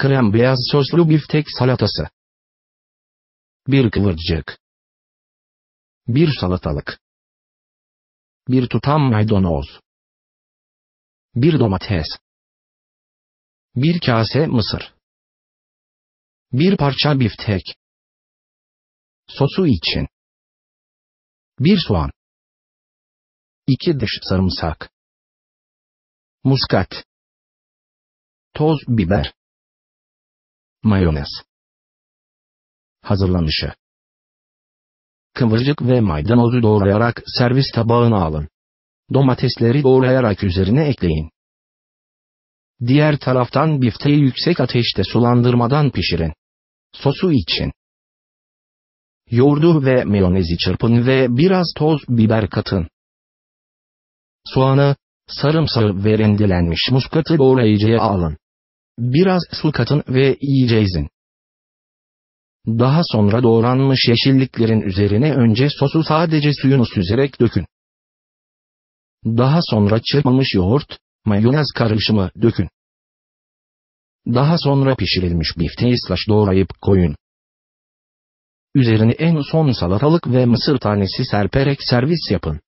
Krem beyaz soslu biftek salatası. Bir kıvırcık. Bir salatalık. Bir tutam maydanoz. Bir domates. Bir kase mısır. Bir parça biftek. Sosu için. Bir soğan. İki diş sarımsak. Muskat. Toz biber. Mayonez. Hazırlanışı. Kıvırcık ve maydanozu doğrayarak servis tabağına alın. Domatesleri doğrayarak üzerine ekleyin. Diğer taraftan bifteyi yüksek ateşte sulandırmadan pişirin. Sosu için. Yoğurdu ve mayonezi çırpın ve biraz toz biber katın. Soğanı, sarımsağı ve rendelenmiş muskatı doğrayıcıya alın. Biraz su katın ve iyice ezin. Daha sonra doğranmış yeşilliklerin üzerine önce sosu sadece suyunu süzerek dökün. Daha sonra çırpılmış yoğurt, mayonez karışımı dökün. Daha sonra pişirilmiş bifteyi slash doğrayıp koyun. Üzerine en son salatalık ve mısır tanesi serperek servis yapın.